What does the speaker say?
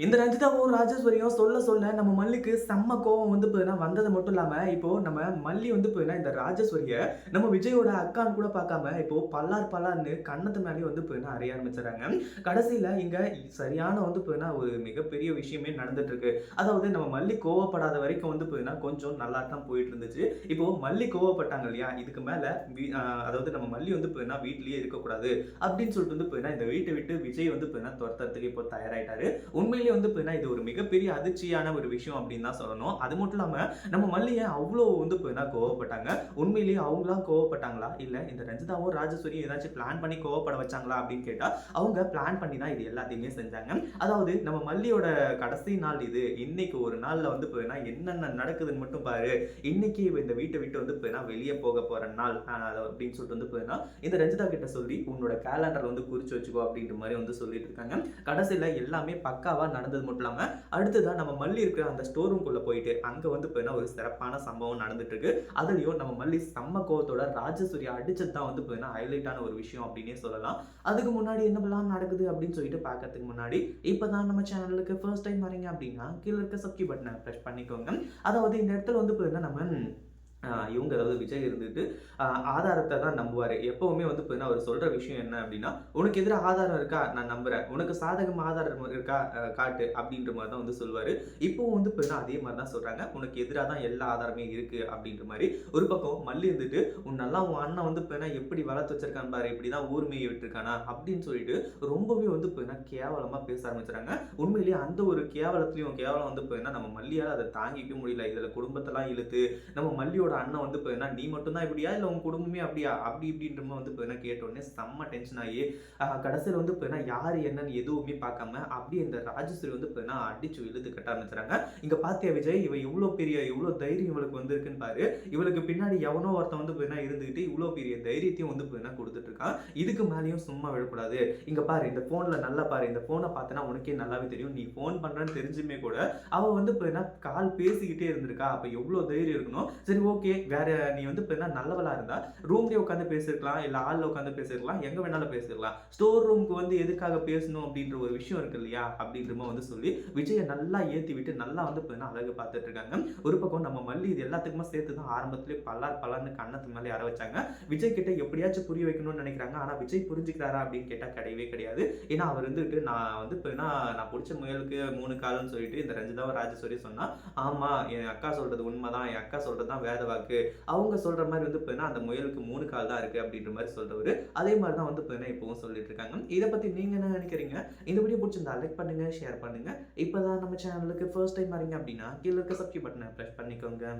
இந்த ரஞ்சிதாவும் ராஜேஸ்வரியும் சொல்ல சொல்ல நம்ம மல்லிக்கு செம்ம கோவம் வந்து போதுன்னா வந்தது மட்டும் இல்லாம இப்போ நம்ம மல்லி வந்து போதுன்னா இந்த ராஜேஸ்வரிய நம்ம விஜயோட அக்கான்னு கூட பார்க்காம இப்போ பல்லார் பல்லார்னு கண்ணத்து மேலே வந்து போயினா அறிய ஆரம்பிச்சிடறாங்க. கடைசியில இங்க சரியான வந்து போயினா ஒரு மிகப்பெரிய விஷயமே நடந்துட்டு இருக்கு அதாவது நம்ம மல்லி கோவப்படாத வரைக்கும் வந்து போயினா கொஞ்சம் நல்லா தான் போயிட்டு இருந்துச்சு இப்போ மல்லி கோவப்பட்டாங்க இல்லையா இதுக்கு மேல வீ- அதாவது நம்ம மல்லி வந்து போயினா வீட்லயே இருக்கக்கூடாது. அப்படின்னு சொல்லிட்டு வந்து போயினா இந்த வீட்டை விட்டு விஜய் வந்து போயினா துரத்துறதுக்கு இப்போ தயாராயிட்டாரு. உண்மையிலேயே வந்து இது ஒரு மிகப்பெரிய அதிர்ச்சியான ஒரு விஷயம் அப்படின்னு தான் சொல்லணும். அது மட்டும் இல்லாம நம்ம மல்லியை அவ்வளோ வந்து போயினா கோவப்பட்டாங்க. உண்மையிலேயே அவங்களாம் கோவப்பட்டாங்களா? இல்ல இந்த ரஞ்சிதாவும் ராஜஸ்வரியும் ஏதாச்சும் பிளான் பண்ணி கோவப்பட வச்சாங்களா அப்படின்னு கேட்டா அவங்க பிளான் பண்ணி தான் இது எல்லாத்தையுமே செஞ்சாங்க. அதாவது நம்ம மல்லியோட கடைசி நாள் இது. இன்னைக்கு ஒரு நாள்ல வந்து போயினா என்னென்ன நடக்குதுன்னு மட்டும் பாரு. இன்னைக்கு இந்த வீட்டை விட்டு வந்து போயினா வெளியே போக போற நாள். அப்படின்னு சொல்லிட்டு வந்து போயினா இந்த ரஞ்சிதா கிட்ட சொல்லி உன்னோட கேலண்டர் வந்து குறிச்சு வச்சுக்கோ அப்படின்ற மாதிரி வந்து சொல்லிட்டு இருக்காங்க. கடைசியில எல்லாமே பக்காவா நடந்தது மட்டும் இல்லாமல் அடுத்ததான் நம்ம மல்லி இருக்கிற அந்த ஸ்டோர் ரூம்குள்ளே போயிட்டு அங்கே வந்து போயினா ஒரு சிறப்பான சம்பவம் நடந்துட்டு இருக்கு அதுலயும் நம்ம மல்லி செம்ம கோவத்தோட ராஜசூரியா அடிச்சது தான் வந்து போயினா ஹைலைட்டான ஒரு விஷயம் அப்படின்னே சொல்லலாம். அதுக்கு முன்னாடி என்னப்பெல்லாம் நடக்குது அப்படின்னு சொல்லிட்டு பார்க்கறதுக்கு முன்னாடி இப்போ தான் நம்ம சேனலுக்கு ஃபர்ஸ்ட் டைம் வரீங்க அப்படின்னா கீழே இருக்க சப்ஸ்கிரைப் பட்டனை ப்ரெஸ் பண்ணிக்கோங்க. அதாவது இந்த இடத்துல வந்து போயினா நம்ம இவங்க அதாவது விஜய் இருந்துட்டு ஆதாரத்தை தான் நம்புவார். எப்போவுமே வந்து பார்த்தீங்கன்னா அவர் சொல்ற விஷயம் என்ன அப்படின்னா உனக்கு எதிராக ஆதாரம் இருக்கா? நான் நம்புறேன். உனக்கு சாதகம் ஆதாரம் இருக்கா? காட்டு. அப்படின்ற மாதிரி தான் வந்து சொல்லுவாரு. இப்போவும் வந்து பார்த்தீங்கன்னா அதே மாதிரி தான் சொல்றாங்க. உனக்கு எதிராக தான் எல்லா ஆதாரமே இருக்கு. அப்படின்ற மாதிரி ஒரு பக்கம் மல்லி இருந்துட்டு உன் நல்லா உன் அண்ணன் வந்து பார்த்தீங்கன்னா எப்படி வளர்த்து வச்சிருக்கான் பாரு? இப்படி தான் ஊர்மையை விட்டுருக்கானா? அப்படின்னு சொல்லிட்டு ரொம்பவே வந்து பார்த்தீங்கன்னா கேவலமாக பேச ஆரம்பிச்சுறாங்க. உண்மையிலேயே அந்த ஒரு கேவலத்துலையும் கேவலம் வந்து பார்த்தீங்கன்னா நம்ம மல்லியால் அதை தாங்கிக்க முடியல. இதில் குடும்பத்தெல்லாம் இழுத்து நம்ம மல்லியோட அண்ணன் வந்து பார்த்தீங்கன்னா நீ மட்டும் தான் இப்படியா? இல்லை உன் குடும்பமே அப்படியா? அப்படி இப்படின்ற வந்து பார்த்தீங்கன்னா கேட்ட உடனே செம்ம டென்ஷன் ஆகி கடைசியில் வந்து பார்த்தீங்கன்னா யார் என்னன்னு எதுவுமே பார்க்காம அப்படியே இந்த ராஜஸ்ரீ வந்து பார்த்தீங்கன்னா அடிச்சு இழுத்து கட்ட ஆரம்பிச்சுறாங்க. இங்க பார்த்தியா விஜய் இவ இவ்வளோ பெரிய இவ்வளோ தைரியம் இவளுக்கு வந்திருக்குன்னு பாரு. இவளுக்கு பின்னாடி எவனோ ஒருத்தன் வந்து பார்த்தீங்கன்னா இருந்துகிட்டு இவ்வளோ பெரிய தைரியத்தையும் வந்து பார்த்தீங்கன்னா கொடுத்துட்டு இருக்கான் இதுக்கு மேலேயும் சும்மா விடக்கூடாது. இங்க பாரு இந்த போன்ல நல்லா பாரு. இந்த ஃபோனை பார்த்தனா உனக்கே நல்லாவே தெரியும். நீ ஃபோன் பண்றேன்னு தெரிஞ்சுமே கூட அவ வந்து பார்த்தீங்கன்னா கால் பேசிக்கிட்டே இருந்திருக்கா. அப்போ எவ்வளோ தைரியம் இருக்கணும்? சரி ஓகே வேற நீ வந்து இப்போ நல்லவளா இருந்தா ரூம்லயே உட்காந்து பேசிருக்கலாம் இல்ல ஆள்ல உட்காந்து பேசிருக்கலாம் எங்க வேணாலும் பேசிருக்கலாம். ஸ்டோர் ரூமுக்கு வந்து எதுக்காக பேசணும் அப்படின்ற ஒரு விஷயம் இருக்கு இல்லையா? அப்படின்ற வந்து சொல்லி விஜயை நல்லா ஏத்தி விட்டு நல்லா வந்து அழகு பார்த்துட்டு இருக்காங்க. ஒரு பக்கம் நம்ம மல்லி இது எல்லாத்துக்குமே சேர்த்து தான் ஆரம்பத்திலே பல்லார் பல்லார்னு கண்ணத்து மேலே யார வச்சாங்க. விஜய் கிட்ட எப்படியாச்சும் புரிய வைக்கணும்னு நினைக்கிறாங்க. ஆனா விஜய் புரிஞ்சுக்கிறாரா அப்படின்னு கேட்டா கிடையவே கிடையாது. ஏன்னா அவர் வந்துட்டு நான் வந்து இப்போ நான் பிடிச்ச முயலுக்கு மூணு காலம்னு சொல்லிட்டு இந்த ரஞ்சிதாவை ராஜேஸ்வரி சொன்னா ஆமா என் அக்கா சொல்றது உண்மைதான். என் அக்கா சொல்றது தான் வேத வாக்கு. அவங்க சொல்ற மாதிரி வந்து பார்த்தீங்கன்னா அந்த முயலுக்கு மூணு கால் தான் இருக்கு அப்படின்ற மாதிரி சொல்றவரு. அதே மாதிரி தான் வந்து பார்த்தீங்கன்னா இப்பவும் சொல்லிட்டு இருக்காங்க. இதை பத்தி நீங்க என்ன நினைக்கிறீங்க? இந்த வீடியோ பிடிச்சிருந்தா லைக் பண்ணுங்க ஷேர் பண்ணுங்க. இப்பதான் நம்ம சேனலுக்கு ஃபர்ஸ்ட் டைம் வரீங்க அப்படின்னா கீழே இருக்க சப்ஸ்கிரைப் பட்டனை ப்ரெஸ் பண்ணிக்கோங்க.